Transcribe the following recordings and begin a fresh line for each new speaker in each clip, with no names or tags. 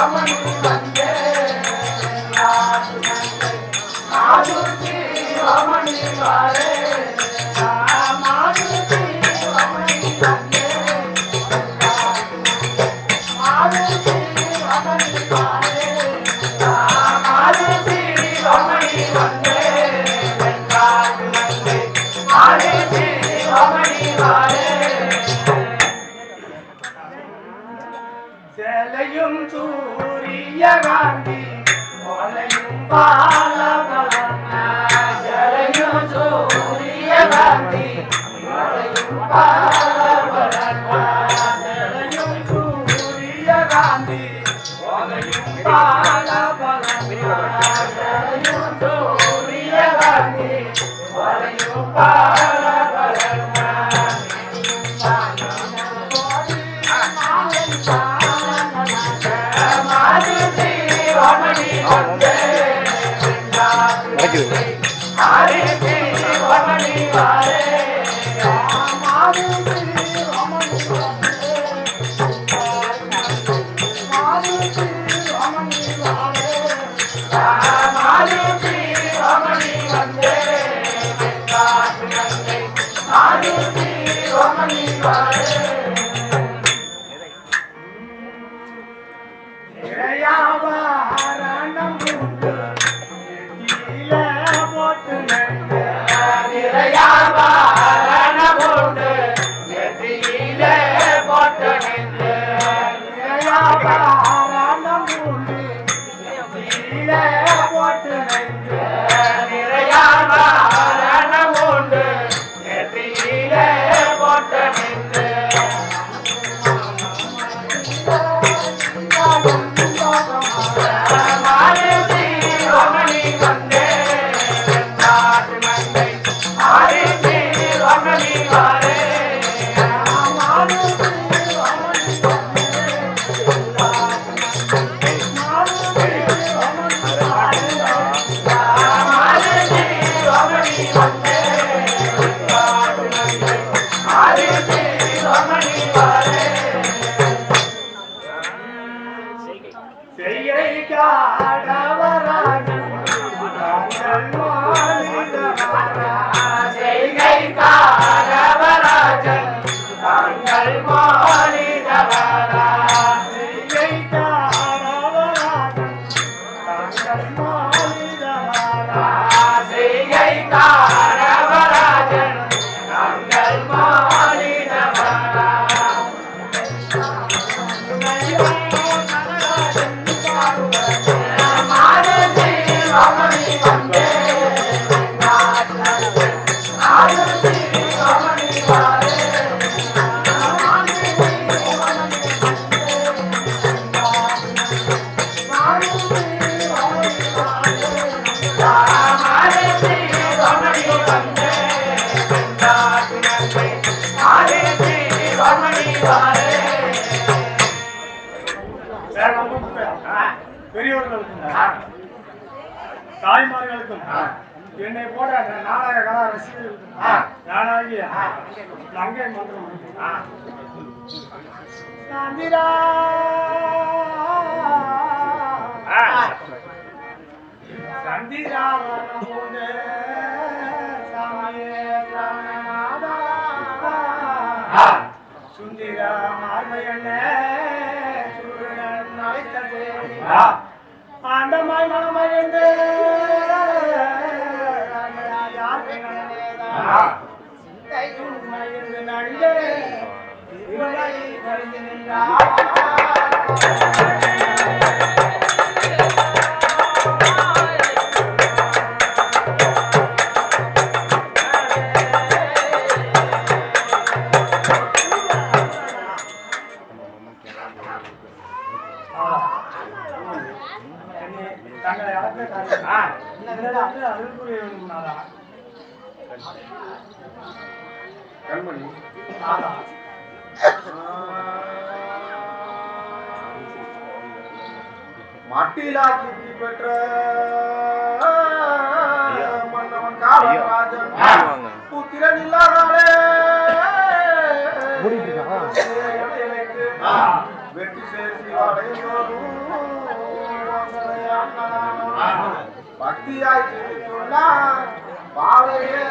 i'm Amen. சூரியகாந்தி மலையும் பாலபலன சேலையும் சூரியகாந்தி மலையும் பாலபலன
நடக்குது.
என்னை போட நாடக கலா ரசிகர்களுக்கும் நானாகிய நங்கை மந்திரம் சந்திரா. சுந்திர மார்மையண்ணே சூரியன் அழைத்த தேவி. ஆண்டமாய் மனமகிழ்ந்து சிந்தையும் மகிழ்ந்து நண்டு இவளை கழிந்து
கண்மணி. மாட்டிலா கீர்த்தி பெற்ற மன்னவன் காலராஜன்
வாங்க.
புத்திரன் இல்லாதாலே? வெற்றி சேர் சிவா
பக்தியாய் சொன்னார். பாவையே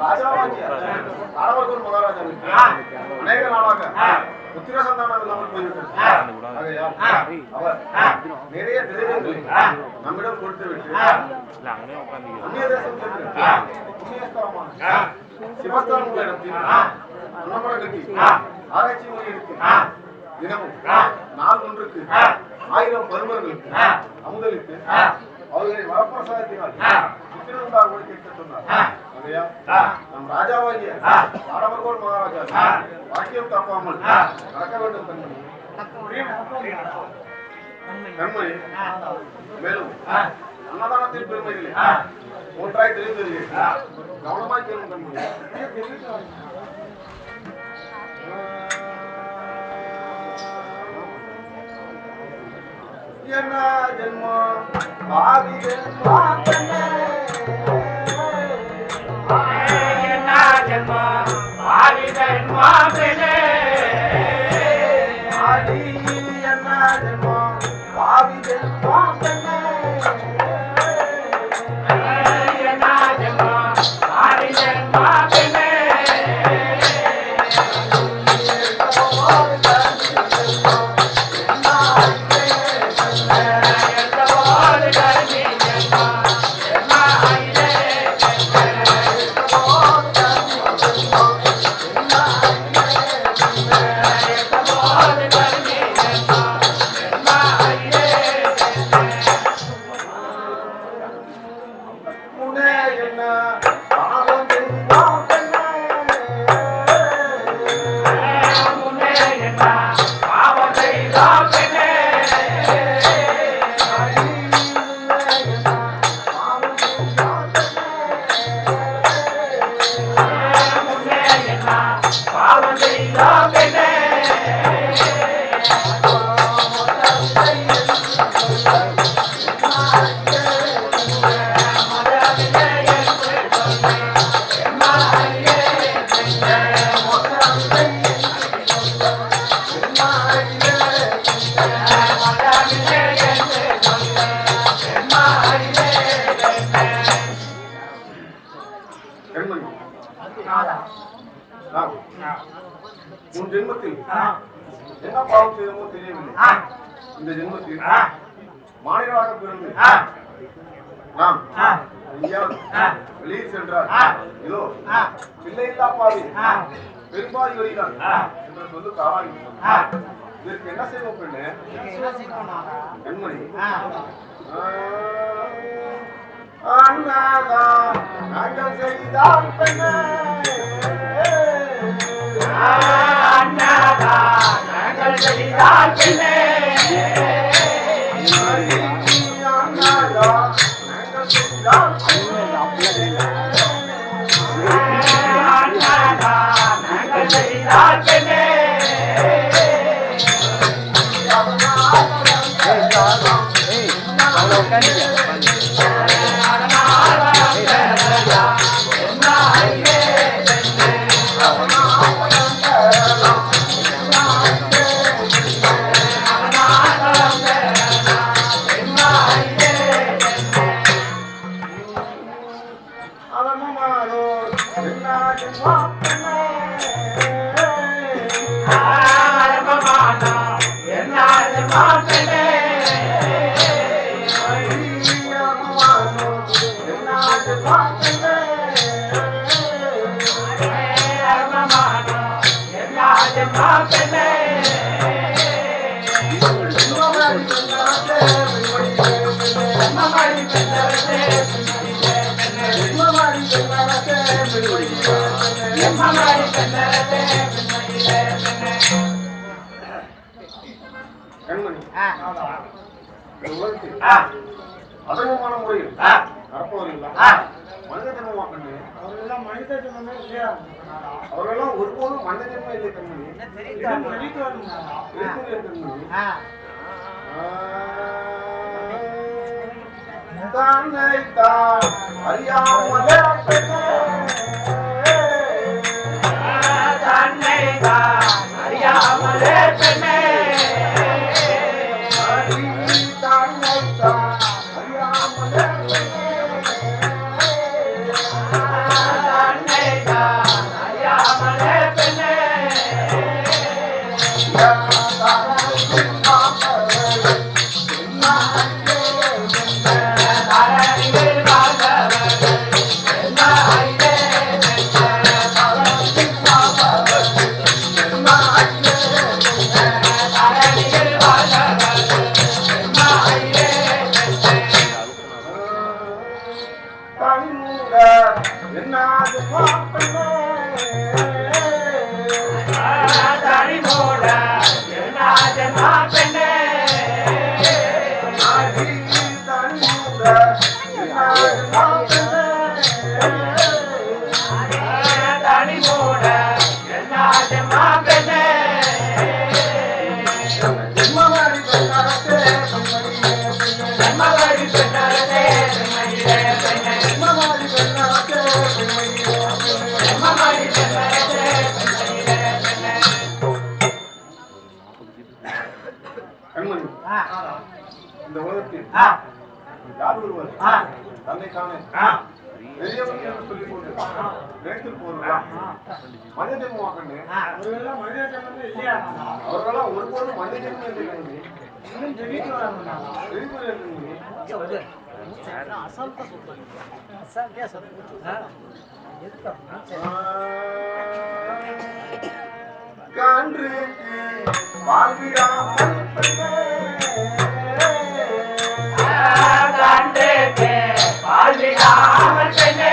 ராஜாவாகிய ஆரம்பத்தில் மகாராஜாவுக்கு அநேக நாளாக புத்திர சந்தானம் இல்லாமல் போய்விட்டது ஆகையால் அவர் நிறைய திரவியங்களை நம்மிடம் கொடுத்து விட்டு அந்நிய தேசம் சென்று புண்ணியஸ்தலமான சிவஸ்தலம் இடத்தில் அன்னமரம் கட்டி ஆராய்ச்சி மொழி எடுத்து தினமும் நாள் ஒன்றுக்கு ஆயிரம் பருவங்களுக்கு அமுதளித்து அவர்களை வரப்பிரசாதத்தினால் புத்திரனுண்டாகும்படி கேட்க சொன்னார். நம் ராஜாவாகிய ஆடவர்கோர் மகாராஜா வாக்கியம் தப்பாமல் நடக்க வேண்டும் கண்மணி கண்மணி மேலும் அன்னதானத்தின் பெருமைகளை ஒன்றாய் தெரிந்து கவனமாய் கேளும் கண்மணி என்ன ஜென்மம் பாவி ஜென்மம் ஆடி என்ன இந்த ஜென்மத்தில் மாநிலமாக பிறந்து நாம் வெளியில் சென்றால் இதோ பிள்ளை இல்லா பாவி பெரும்பாதி வருகிறான் என்று சொல்லி காவாங்கி இதற்கு என்ன செய்வோம் பெண்ணு? கண்மணி அண்ணாதா நாங்கள் செய்தால் பெண்ணே. அண்ணாதா நாங்கள் I'm அதர்மமான முறையில் நடப்பவர்களா மனித தன்மமா கண்ணு
அவர்களெல்லாம் மனித தன்மமே இல்லையா?
அவர்களெல்லாம் ஒருபோதும் மனித தன்மை இல்லை கண்மணி. கண்மணி அறியாமல் யார் ஒருவர்? தன்னை காண பெரியவர்கள் சொல்லிக் கொண்டு நினைத்து போறா மனித
ஜென்மமாக்கண்டு அவர்களெல்லாம்
ஒருபோதும் மனித ஜென்மம் இல்லை
அசால்ட்டா
சொல்றேன் அசால்ட்டியா
சொல்றேன்
கான்று வாழ்விடா. பாதுகாவல்
பெண்ணே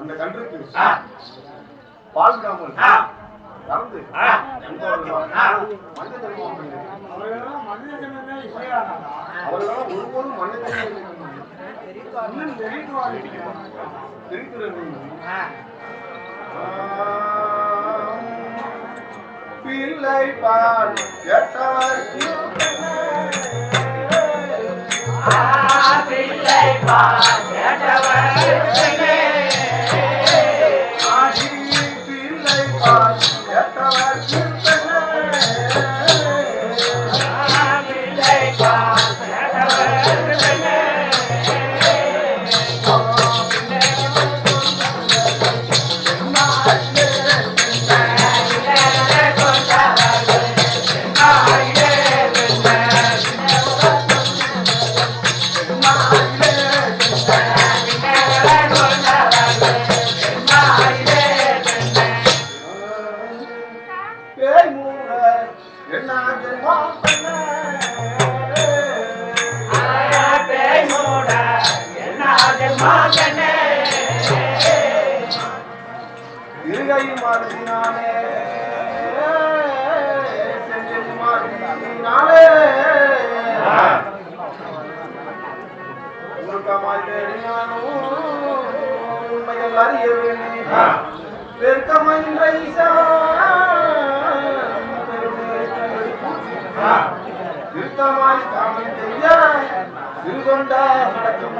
அந்த கன்றுக்கு. பால் விடாமல் நடந்து
எந்த
மனித தர்மம்
அவர்களெல்லாம்
ஒருபோதும் மனித பிள்ளை பால் கேட்டவர்
பிள்ளை
பால் கேட்டவர்.
இருகை மாற்றினாலே செஞ்சது
மாற்றினாலே உருக்கமாய் தேடினானும் உண்மைகள் அறிய வேணேன் பெருக்கமன்றை திருத்தமாய் தாமன் செய்ய சிறுகொண்டா
நடக்கும்